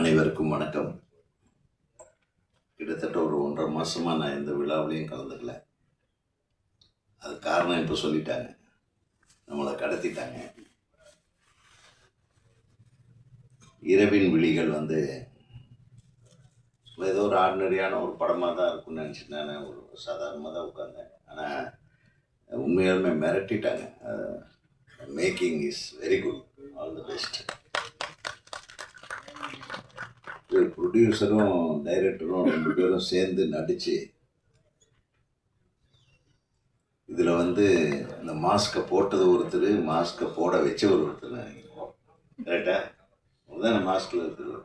அனைவருக்கும் வணக்கம். கிட்டத்தட்ட ஒரு ஒன்றரை மாதமாக நான் எந்த விழாவிலையும் கலந்துக்கல. அது காரணம் இப்போ சொல்லிட்டாங்க. நம்மளை கடத்திட்டாங்க. இரவின் விழிகள் வந்து ஏதோ ஒரு ஆர்டினரியான ஒரு படமாக தான் இருக்கும்னு நினச்சிட்டு நான் ஒரு சாதாரணமாக தான் உட்காந்தேன் ஆனால் உண்மையாலுமே மிரட்டிட்டாங்க. Making is very good all the best ப்ரொடியூசரும் டைரக்டரும் ரெண்டு பேரும் சேர்ந்து நடித்து இதில் வந்து இந்த மாஸ்கை போட்டது ஒருத்தர் மாஸ்கை போட வச்ச ஒரு ஒருத்தர் கரெக்டா அதுதானே மாஸ்கில் இருக்கிற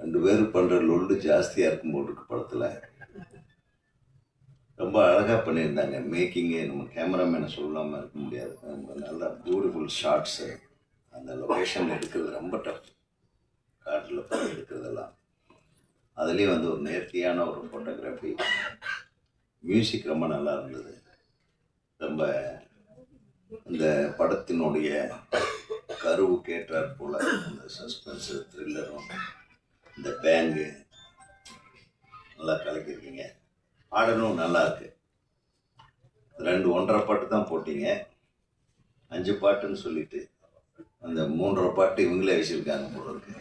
ரெண்டு பேர் பண்ணுற லொல்லு ஜாஸ்தியாக இருக்கும் போட்டுருக்கு படத்தில். ரொம்ப அழகாக பண்ணியிருந்தாங்க. மேக்கிங்கே நம்ம கேமராமேனை சொல்லாமல் இருக்க முடியாது. ரொம்ப நல்ல பியூட்டிஃபுல் ஷார்ட்ஸு அந்த லொக்கேஷன் எடுக்கிறது ரொம்ப டஃப் காட்டில் போய் எடுக்கிறதெல்லாம் அதுலேயும் வந்து ஒரு நேர்த்தியான ஒரு ஃபோட்டோகிராஃபி மியூசிக் ரொம்ப நல்லா இருந்தது. ரொம்ப இந்த படத்தினுடைய கருவு கேட்டார் போல இந்த சஸ்பென்ஸு த்ரில்லரும் இந்த பேங்கு நல்லா கலக்கியிருக்கீங்க. பாடலும் நல்லா இருக்கு. ரெண்டு ஒன்றரை பாட்டு தான் போட்டீங்க. அஞ்சு பாட்டுன்னு சொல்லிட்டு அந்த மூன்றரை பாட்டு இவங்களே வச்சுருக்காங்க போல இருக்கு.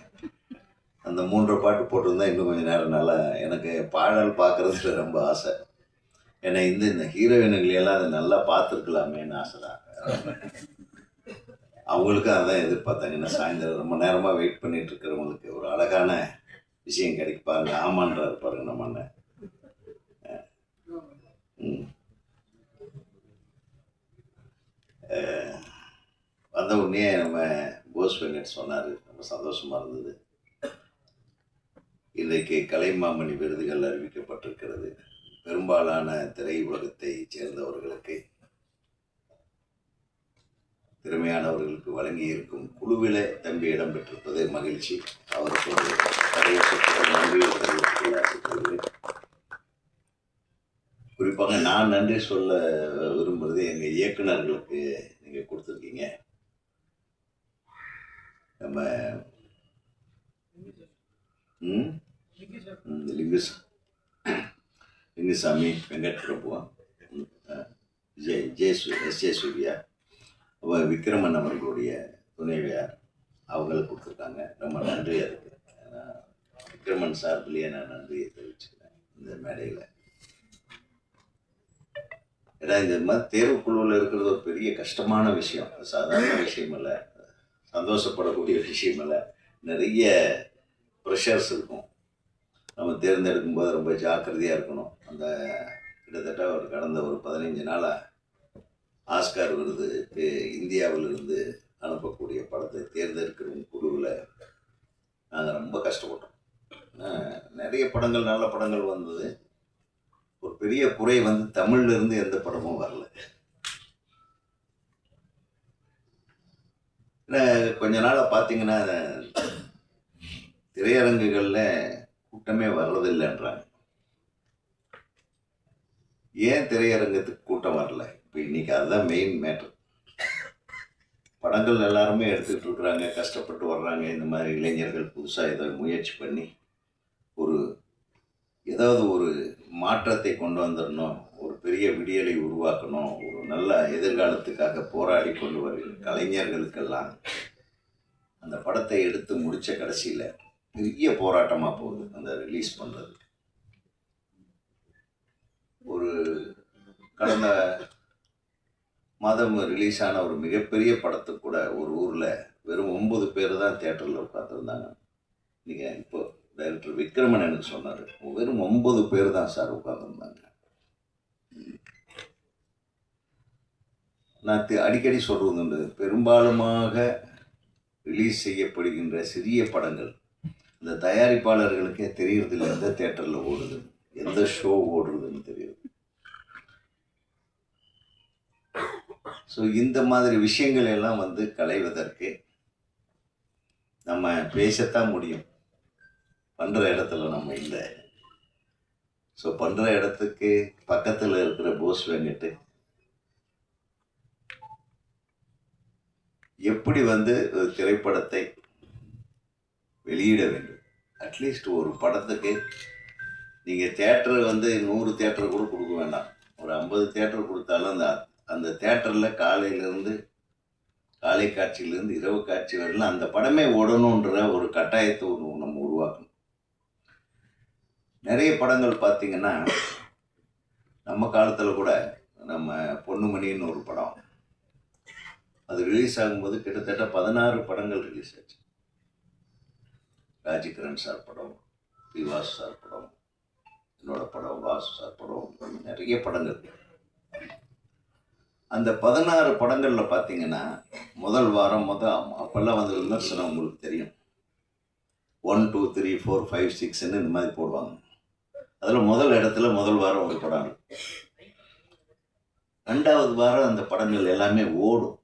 அந்த மூன்று பாட்டு போட்டிருந்தா இன்னும் கொஞ்சம் நேரம் நல்லா எனக்கு பாடல் பார்க்குறதுல ரொம்ப ஆசை. ஏன்னா இந்த இந்த ஹீரோயினுங்களையெல்லாம் அதை நல்லா பார்த்துருக்கலாமேன்னு ஆசை தான் அவங்களுக்கும் அதான் எதிர்பார்த்தாங்க சாயந்தரம் ரொம்ப நேரமாக வெயிட் பண்ணிட்டு இருக்கிறவங்களுக்கு ஒரு அழகான விஷயம் கிடைக்கு பாருங்க. ஆமான்றார் பாருங்க நம்ம அண்ணன். வந்த உடனே நம்ம போஸ் வெங்கட் சொன்னார். ரொம்ப சந்தோஷமாக இருந்தது. இன்றைக்கு கலைமாமணி விருதுகள் அறிவிக்கப்பட்டிருக்கிறது. பெரும்பாலான திரை சேர்ந்தவர்களுக்கு திறமையானவர்களுக்கு வழங்கி இருக்கும் குழுவிலே தம்பி இடம்பெற்றிருப்பது மகிழ்ச்சி. அவருக்கு குறிப்பாக நான் நன்றி சொல்ல விரும்புறது எங்கள் இயக்குனர்களுக்கு நீங்கள் கொடுத்துருக்கீங்க. நம்ம ம், லிங்குஸ் Lingusamy Venkat பிரபுவா J J Jai S J Surya அவர் விக்ரமன் அவர்களுடைய துணைவியார் அவங்களுக்கு கொடுத்துருக்காங்க ரொம்ப நன்றியாக இருக்குது ஏன்னா, விக்ரமன் சார்பிலேயே நான் நன்றியை தெரிவிச்சுக்கிறேன் இந்த மேடையில். ஏன்னா இந்த மாதிரி தேர்வுக்குழுவில் இருக்கிறது ஒரு பெரிய கஷ்டமான விஷயம். சாதாரண விஷயம் இல்லை சந்தோஷப்படக்கூடிய விஷயம் இல்லை நிறைய ப்ரெஷர்ஸ் இருக்கும். நம்ம தேர்ந்தெடுக்கும் போது ரொம்ப ஜாக்கிரதையாக இருக்கணும். அந்த கிட்டத்தட்ட ஒரு கடந்த ஒரு பதினைஞ்சு நாளாக ஆஸ்கார் விருது இந்தியாவிலிருந்து அனுப்பக்கூடிய படத்தை தேர்ந்தெடுக்கிற குழுவில் நாங்கள் ரொம்ப கஷ்டப்பட்டோம். நிறைய படங்கள் நல்ல படங்கள் வந்தது. ஒரு பெரிய குறை வந்து தமிழ்லேருந்து எந்த படமும் வரல. ஏன்னா, கொஞ்ச நாளாக பார்த்தீங்கன்னா திரையரங்குகளில் கூட்டமே வர்றதில்லைன்றாங்க ஏன் திரையரங்கத்துக்கு கூட்டம் வரல? இப்போ இன்னைக்கு அதுதான் மெயின் மேட்ரு படங்கள் எல்லாருமே எடுத்துக்கிட்டு இருக்கிறாங்க கஷ்டப்பட்டு வர்றாங்க. இந்த மாதிரி இளைஞர்கள் புதுசாக ஏதோ முயற்சி பண்ணி ஒரு ஏதாவது ஒரு மாற்றத்தை கொண்டு வந்துடணும். ஒரு பெரிய விடியலை உருவாக்கணும். ஒரு நல்ல எதிர்காலத்துக்காக போராடி கொண்டு வருகிற கலைஞர்களுக்கெல்லாம் அந்த படத்தை எடுத்து முடித்த கடைசியில் பெரிய போராட்டமாக போகுது அந்த ரிலீஸ் பண்ணுறது ஒரு கடந்த மாதம் ரிலீஸ் ஆன ஒரு மிகப்பெரிய படத்துக்கு கூட ஒரு ஊரில் வெறும் ஒன்பது பேர் தான் தேட்டரில் உட்காந்துருந்தாங்க நீங்கள் இப்போ டைரக்டர் விக்ரமன் எனக்கு சொன்னார். வெறும் ஒன்பது பேர் தான் சார் உட்காந்துருந்தாங்க நான் அடிக்கடி சொல்கிறது உண்டு. பெரும்பாலுமாக ரிலீஸ் செய்யப்படுகின்ற சிறிய படங்கள் இந்த தயாரிப்பாளர்களுக்கே தெரியறதில்ல எந்த தேட்டரில் ஓடுது எந்த ஷோ ஓடுறதுன்னு தெரியுது. ஸோ இந்த மாதிரி விஷயங்கள் எல்லாம் வந்து களைவதற்கு நம்ம பேசத்தான் முடியும். பண்ணுற இடத்துல நம்ம இல்லை. ஸோ பண்ணுற இடத்துக்கு பக்கத்தில் இருக்கிற போஸ் வெங்கட்டு எப்படி வந்து ஒரு திரைப்படத்தை வெளியிட வேண்டும்? அட்லீஸ்ட் ஒரு படத்துக்கு நீங்கள் தேட்டர் வந்து நூறு தேட்டர் கூட கொடுக்க வேண்டாம். ஒரு ஐம்பது தேட்டர் கொடுத்தாலும் அந்த அந்த தேட்டரில் காலையிலேருந்து காலை காட்சியிலேருந்து இரவு காட்சி வரலாம் அந்த படமே ஓடணுன்ற ஒரு கட்டாயத்தை ஒன்று நம்ம உருவாக்கணும். நிறைய படங்கள் பார்த்தீங்கன்னா நம்ம காலத்தில் கூட நம்ம பொண்ணுமணின்னு ஒரு படம். அது ரிலீஸ் ஆகும்போது கிட்டத்தட்ட பதினாறு படங்கள் ரிலீஸ் ஆச்சு. ராஜகிரண் சார் படம் பி வாசு சார் படம் என்னோட படம் வாசு சார் படம் நிறைய படங்கள். அந்த பதினாறு படங்களில் பார்த்தீங்கன்னா முதல் வாரம் முதல் அப்போல்லாம் வந்து விமர்சனம் உங்களுக்கு தெரியும். One two three four five சிக்ஸ்ன்னு இந்த மாதிரி போடுவாங்க. அதில் முதல் இடத்துல முதல் வாரம் ஒரு படம் ரெண்டாவது வாரம் அந்த படங்கள் எல்லாமே ஓடும்.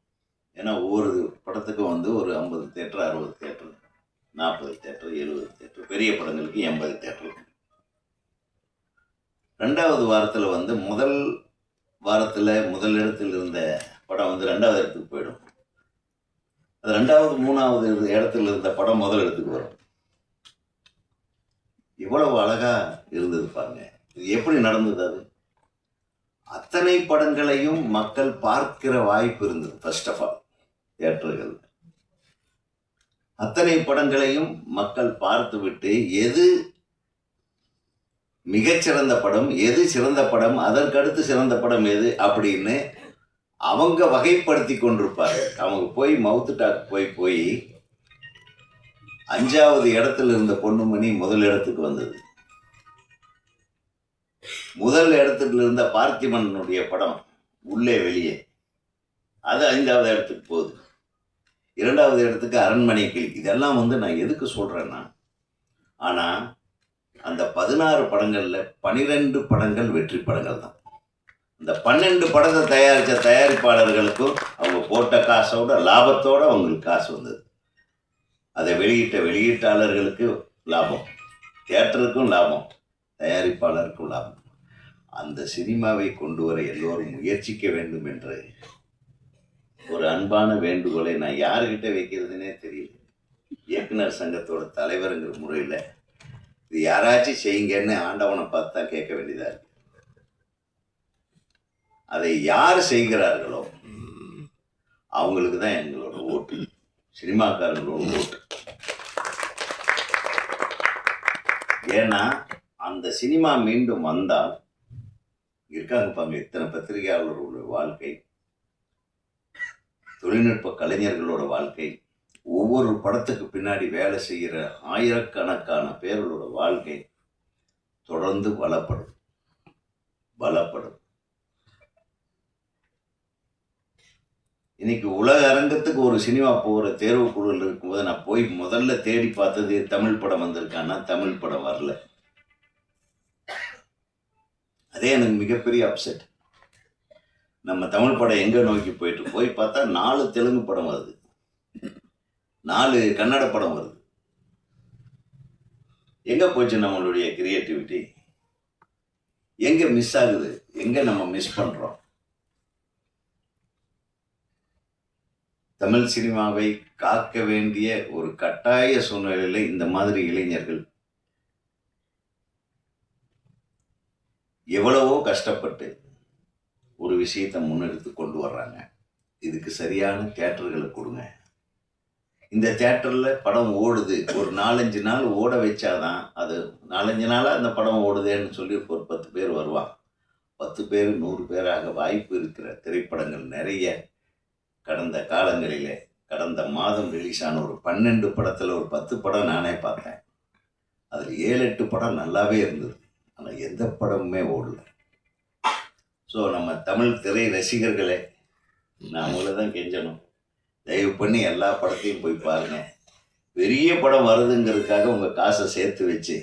ஏன்னா ஒவ்வொரு படத்துக்கும் வந்து ஒரு ஐம்பது தேட்டர் அறுபது தேட்டர் நாற்பது தேட்டர் எழுபது தேட்டர் பெரிய படங்களுக்கு எண்பது தேட்டர். ரெண்டாவது வாரத்தில் வந்து முதல் வாரத்தில் முதல் இடத்தில் இருந்த படம் வந்து ரெண்டாவது இடத்துக்கு போயிடும். அது ரெண்டாவது மூணாவது இடத்துல இருந்த படம் முதல் இடத்துக்கு வரும். இவ்வளவு அழகா இருந்தது பாருங்க. இது எப்படி நடந்தது அது? அத்தனை படங்களையும் மக்கள் பார்க்கிற வாய்ப்பு இருந்தது ஃபர்ஸ்ட் ஆஃப் ஆல் தேட்டர்கள் அத்தனை படங்களையும் மக்கள் பார்த்துவிட்டு எது மிகச்சிறந்த படம் எது சிறந்த படம் அதற்கடுத்து சிறந்த படம் எது அப்படின்னு அவங்க வகைப்படுத்தி கொண்டிருப்பாங்க அவங்க போய் மவுத்து டாக் போய் போய் அஞ்சாவது இடத்துல இருந்த பொண்ணுமணி முதல் இடத்துக்கு வந்தது. முதல் இடத்துல இருந்த பார்த்திபனுடைய படம் உள்ளே வெளியே. அது ஐந்தாவது இடத்துக்கு போகுது. இரண்டாவது இடத்துக்கு அரண்மனை கிளி இதெல்லாம் வந்து நான் எதுக்கு சொல்கிறேன்னா ஆனால் அந்த பதினாறு படங்களில் பனிரெண்டு படங்கள் வெற்றி படங்கள் தான். இந்த பன்னெண்டு படத்தை தயாரித்த தயாரிப்பாளர்களுக்கும் அவங்க போட்ட காசோட லாபத்தோடு அவங்களுக்கு காசு வந்தது. அதை வெளியிட்ட வெளியீட்டாளர்களுக்கு லாபம். தேட்டருக்கும் லாபம். தயாரிப்பாளருக்கும் லாபம். அந்த சினிமாவை கொண்டு வர எல்லோரும் முயற்சிக்க வேண்டும் என்று ஒரு அன்பான வேண்டுகோளை நான் யாருக்கிட்ட வைக்கிறதுனே தெரியல. இயக்குனர் சங்கத்தோட தலைவருங்கிற முறையில் இது யாராச்சும் செய்யுங்கன்னு ஆண்டவனை பார்த்து தான் கேட்க வேண்டியதா இருக்கு. அதை யார் செய்கிறார்களோ அவங்களுக்கு தான் எங்களோட ஓட்டு. சினிமாக்காரங்களோட ஓட்டு. ஏன்னா அந்த சினிமா மீண்டும் வந்தால் இருக்காங்க பாங்க இத்தனை பத்திரிகையாளர்களுடைய வாழ்க்கை. தொழில்நுட்ப கலைஞர்களோட வாழ்க்கை ஒவ்வொரு படத்துக்கு பின்னாடி வேலை செய்கிற ஆயிரக்கணக்கான பேர்களோட வாழ்க்கை தொடர்ந்து வளப்படும். பலப்படும் இன்னைக்கு உலக அரங்கத்துக்கு ஒரு சினிமா போகிற தேர்வு குழுவில் இருக்கும்போது நான் போய் முதல்ல தேடி பார்த்தது தமிழ் படம் வந்திருக்கான்னா தமிழ் படம் வரல. அதே எனக்கு மிகப்பெரிய அப்செட் நம்ம தமிழ் படம் எங்கே நோக்கி போயிட்டு போய் பார்த்தா நாலு தெலுங்கு படம் வருது. நாலு கன்னட படம் வருது. எங்கே போச்சு நம்மளுடைய கிரியேட்டிவிட்டி எங்கே மிஸ் ஆகுது? எங்கே நம்ம மிஸ் பண்ணுறோம் தமிழ் சினிமாவை காக்க வேண்டிய ஒரு கட்டாய சூழ்நிலையில் இந்த மாதிரி இளைஞர்கள் எவ்வளவோ கஷ்டப்பட்டு ஒரு விஷயத்தை முன்னெடுத்து கொண்டு வர்றாங்க. இதுக்கு சரியான தேட்டர்களை கொடுங்க. இந்த தேட்டரில் படம் ஓடுது. ஒரு நாலஞ்சு நாள் ஓட வச்சாதான் அது நாலஞ்சு நாளாக அந்த படம் ஓடுதேன்னு சொல்லி ஒரு பத்து பேர் வருவான் பத்து பேர் நூறு பேராக வாய்ப்பு இருக்கிற திரைப்படங்கள் நிறைய கடந்த காலங்களில் கடந்த மாதம் ரிலீஸ் ஆன ஒரு பன்னெண்டு படத்தில் ஒரு பத்து படம் நானே பார்த்தேன். அதில் ஏழு எட்டு படம் நல்லாவே இருந்தது. ஆனால் எந்த படமுமே ஓடலை. ஸோ நம்ம தமிழ் திரை ரசிகர்களே நான் அவங்கள தான் கெஞ்சணும். தயவு பண்ணி எல்லா படத்தையும் போய் பாருங்க. பெரிய படம் வருதுங்கிறதுக்காக உங்கள் காசை சேர்த்து வச்சு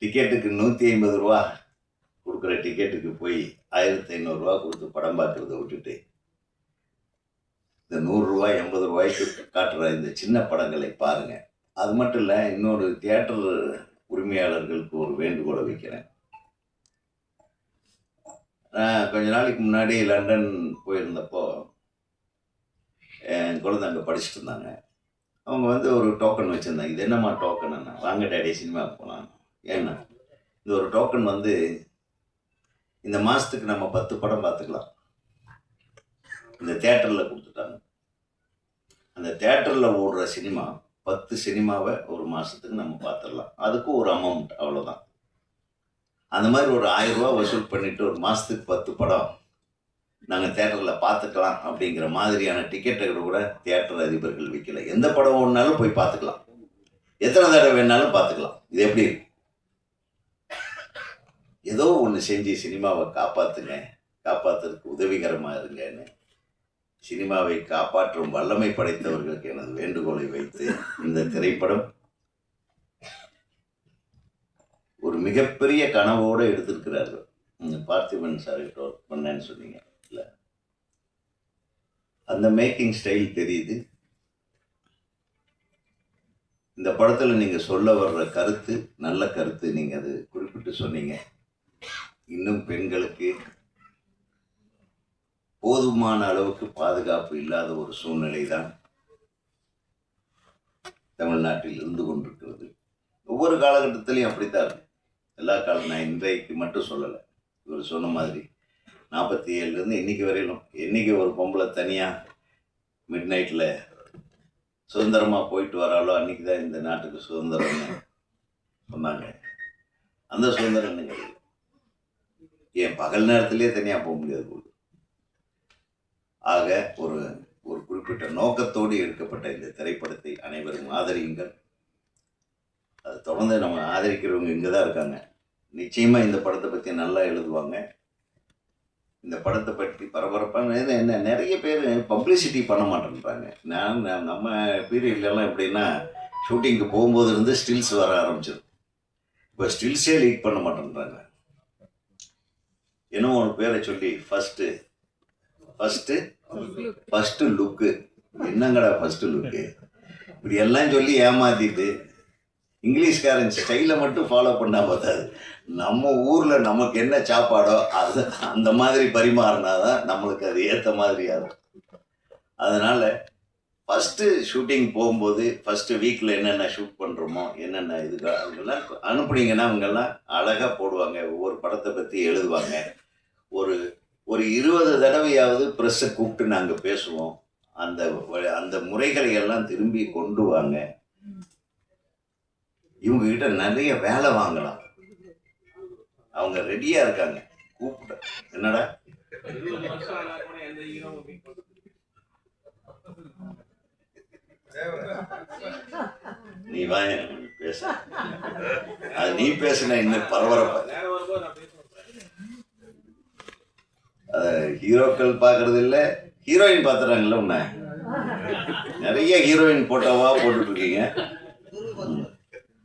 டிக்கெட்டுக்கு நூற்றி ஐம்பது ரூபா கொடுக்குற டிக்கெட்டுக்கு போய் ஆயிரத்தி ஐநூறுரூவா கொடுத்து படம் பார்க்குறத விட்டுட்டு இந்த நூறுரூவா எண்பது ரூபாய்க்கு காட்டுற இந்த சின்ன படங்களை பாருங்கள் அது மட்டும் இல்லை இன்னொரு தியேட்டர் உரிமையாளர்களுக்கு ஒரு வேண்டுகோளை வைக்கிறேன். கொஞ்ச நாளைக்கு முன்னாடி லண்டன் போயிருந்தப்போ என் குழந்தை அங்கே படிச்சுட்டு இருந்தாங்க. அவங்க வந்து ஒரு டோக்கன் வச்சுருந்தாங்க. இது என்னம்மா டோக்கன் வாங்க டேடி சினிமா போகலாம் ஏன்னா இந்த ஒரு டோக்கன் வந்து இந்த மாதத்துக்கு நம்ம பத்து படம் பார்த்துக்கலாம். இந்த தேட்டரில் கொடுத்துட்டாங்க. அந்த தேட்டரில் ஓடுற சினிமா பத்து சினிமாவை ஒரு மாதத்துக்கு நம்ம பார்த்துடலாம். அதுக்கும் ஒரு அமௌண்ட் அவ்வளோதான் அந்த மாதிரி ஒரு ஆயிரம் ரூபா வசூல் பண்ணிட்டு ஒரு மாதத்துக்கு பத்து படம் நாங்கள் தேட்டரில் பார்த்துக்கலாம் அப்படிங்கிற மாதிரியான டிக்கெட்டுகள் கூட தேட்டர் அதிபர்கள் விற்கல எந்த படம் ஒன்றாலும் போய் பார்த்துக்கலாம். எத்தனை தடவை வேணாலும் பார்த்துக்கலாம். இது எப்படி இருக்கு? ஏதோ ஒன்று செஞ்சு சினிமாவை காப்பாற்றுங்க காப்பாற்றுறதுக்கு உதவிகரமாக இருங்கன்னு சினிமாவை காப்பாற்றும் வல்லமை படைத்தவர்களுக்கு எனது வேண்டுகோளை வைத்து இந்த திரைப்படம் ஒரு மிகப்பெரிய கனவோடு எடுத்திருக்கிறார்கள். பார்த்திபன் சார் ஒர்க் பண்ணேன்னு சொன்னீங்க. இல்லை. அந்த மேக்கிங் ஸ்டைல் தெரியுது. இந்த படத்தில் நீங்கள் சொல்ல வர்ற கருத்து நல்ல கருத்து நீங்கள் அது குறிப்பிட்டு சொன்னீங்க. இன்னும் பெண்களுக்கு போதுமான அளவுக்கு பாதுகாப்பு இல்லாத ஒரு சூழ்நிலை தான் தமிழ்நாட்டில் இருந்து கொண்டிருக்கிறது. ஒவ்வொரு காலகட்டத்திலையும் அப்படித்தான் இருக்கு. எல்லா காலம் நான் இன்றைக்கு மட்டும் சொல்லலை. இவர் சொன்ன மாதிரி நாற்பத்தி ஏழுலேருந்து இன்னைக்கு வரையிலும் என்றைக்கு ஒரு பொம்பளை தனியாக மிட் நைட்டில் சுதந்திரமாக போயிட்டு வராளோ அன்றைக்கி தான் இந்த நாட்டுக்கு சுதந்திரம்னு சொன்னாங்க. அந்த சுதந்திரம் இன்னும் கிடையாது ஏன் பகல் நேரத்திலே தனியாக போக முடியாது போல. ஆக ஒரு ஒரு குறிப்பிட்ட நோக்கத்தோடு எடுக்கப்பட்ட இந்த திரைப்படத்தை அனைவரும் ஆதரியுங்கள். அதை தொடர்ந்து நம்ம ஆதரிக்கிறவங்க இங்கே தான் இருக்காங்க. நிச்சயமாக இந்த படத்தை பற்றி நல்லா எழுதுவாங்க. இந்த படத்தை பற்றி பரபரப்பாக என்ன நிறைய பேர் பப்ளிசிட்டி பண்ண மாட்டேன்றாங்க. நான் நம்ம பீரியட்லலாம் எப்படின்னா ஷூட்டிங்க்கு போகும்போது இருந்து ஸ்டில்ஸ் வர ஆரம்பிச்சிடும் இப்போ ஸ்டில்ஸே லீக் பண்ண மாட்டேன்றாங்க. இன்னும் ஒரு பேரை சொல்லி ஃபஸ்ட்டு ஃபஸ்ட்டு ஃபஸ்ட்டு லுக்கு என்னங்கடா ஃபஸ்ட்டு லுக்கு இப்படி எல்லாம் சொல்லி ஏமாத்திட்டு இங்கிலீஷ்காரன் ஸ்டைலை மட்டும் ஃபாலோ பண்ணால் பார்த்தாது நம்ம ஊரில் நமக்கு என்ன சாப்பாடோ அது அந்த மாதிரி பரிமாறினா தான் நம்மளுக்கு அது ஏற்ற மாதிரி ஆகும் அதனால் ஃபஸ்ட்டு ஷூட்டிங் போகும்போது ஃபஸ்ட்டு வீக்கில் என்னென்ன ஷூட் பண்ணுறோமோ என்னென்ன இதுக்கு அவங்கெல்லாம் அனுப்புனீங்கன்னா அவங்கெல்லாம் அழகாக போடுவாங்க. ஒவ்வொரு படத்தை பற்றி எழுதுவாங்க. ஒரு ஒரு இருபது தடவையாவது ப்ரெஸ்ஸை கூப்பிட்டு நாங்கள் பேசுவோம். அந்த அந்த முறைகளை எல்லாம் திரும்பி கொண்டு வாங்க. இவங்க கிட்ட நிறைய வேலை வாங்கலாம். அவங்க ரெடியா இருக்காங்க. கூப்பிட்ட என்னடா? நீ வா பேச. அது நீ பேசுன இன்னும் பரபரப்ப. ஹீரோக்கள் பார்க்கறது இல்ல ஹீரோயின் பார்த்துறாங்கல்ல உன்னை? நிறைய ஹீரோயின் போட்டோவா போட்டுட்டு இருக்கீங்க.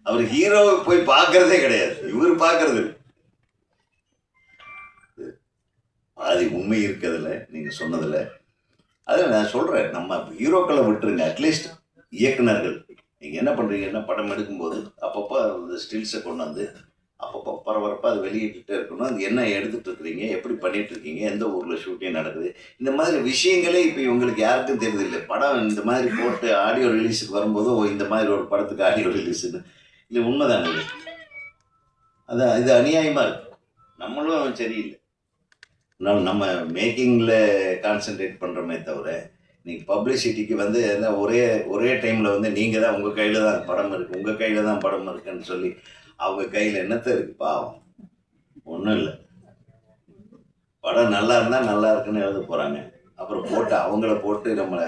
அவர் ஹீரோவை போய் பார்க்கறதே கிடையாது. இவர் பார்க்கறது பாதி உண்மை இருக்கிறதுல நீங்க சொன்னதுல. அதில் நான் சொல்கிறேன் நம்ம ஹீரோக்களை விட்டுருங்க. அட்லீஸ்ட் இயக்குனர்கள் நீங்கள் என்ன பண்ணுறீங்கன்னா படம் எடுக்கும்போது அப்பப்போ அந்த ஸ்டில்ஸை கொண்டு வந்து அப்பப்போ பரபரப்பாக அது வெளியிட்டுட்டே இருக்கணும். அது என்ன எடுத்துட்டு இருக்கிறீங்க? எப்படி பண்ணிகிட்டு இருக்கீங்க? எந்த ஊரில் ஷூட்டிங் நடக்குது? இந்த மாதிரி விஷயங்களே இப்போ இவங்களுக்கு யாருக்கும் தெரியுதில்லை படம் இந்த மாதிரி போட்டு ஆடியோ ரிலீஸுக்கு வரும்போது ஓ இந்த மாதிரி ஒரு படத்துக்கு ஆடியோ ரிலீஸுன்னு இது உண்மைதான்? இது அதான் இது அநியாயமாக இருக்கு. நம்மளும் சரியில்லை. அதனால நம்ம மேக்கிங்கில் கான்சென்ட்ரேட் பண்ணுறோமே தவிர நீங்கள் பப்ளிசிட்டிக்கு வந்து என்ன ஒரே ஒரே டைமில் வந்து நீங்கள் தான் உங்கள் கையில் தான் படம் இருக்குது உங்கள் கையில் தான் படம் இருக்குன்னு சொல்லி அவங்க கையில் என்னத்த இருக்கு? பாவம். ஒன்றும் இல்லை. படம் நல்லா இருந்தால் நல்லா இருக்குன்னு எழுத போகிறாங்க அப்புறம் போட்டு அவங்கள போட்டு நம்மளை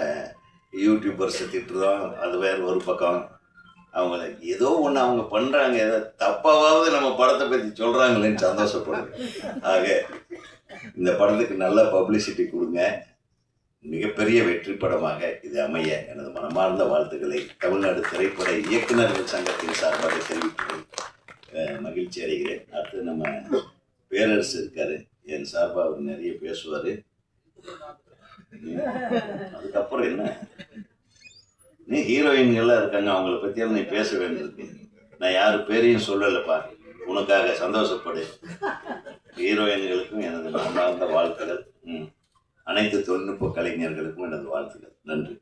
யூடியூபர்ஸை திட்டுறோம். அது வேறு ஒரு பக்கம். அவங்கள ஏதோ ஒன்று அவங்க பண்ணுறாங்க ஏதோ தப்பாவது நம்ம படத்தை பற்றி சொல்கிறாங்களேன்னு சந்தோஷப்படுறேன். ஆக இந்த படத்துக்கு நல்ல பப்ளிசிட்டி கொடுங்க. மிகப்பெரிய வெற்றி படமாக இது அமைய எனது மனமார்ந்த வாழ்த்துக்களை தமிழ்நாடு திரைப்பட இயக்குநர்கள் சங்கத்தின் சார்பாக தெரிவித்து மகிழ்ச்சி அடைகிறேன். அடுத்து நம்ம பேரரசு இருக்காரு. என் சார்பாக அவர் நிறைய பேசுவார். அதுக்கப்புறம் என்ன? நீ ஹீரோயின்கள்லாம் இருக்காங்க அவங்கள பற்றியெல்லாம் நீ பேச வேண்டியிருக்கு நான் யார் பேரையும் சொல்லலைப்பா. உனக்காக சந்தோஷப்படு. ஹீரோயின்களுக்கும் எனது மனமார்ந்த வாழ்த்துகள் ம். அனைத்து தொழில்நுட்ப கலைஞர்களுக்கும் எனது வாழ்த்துக்கள். நன்றி.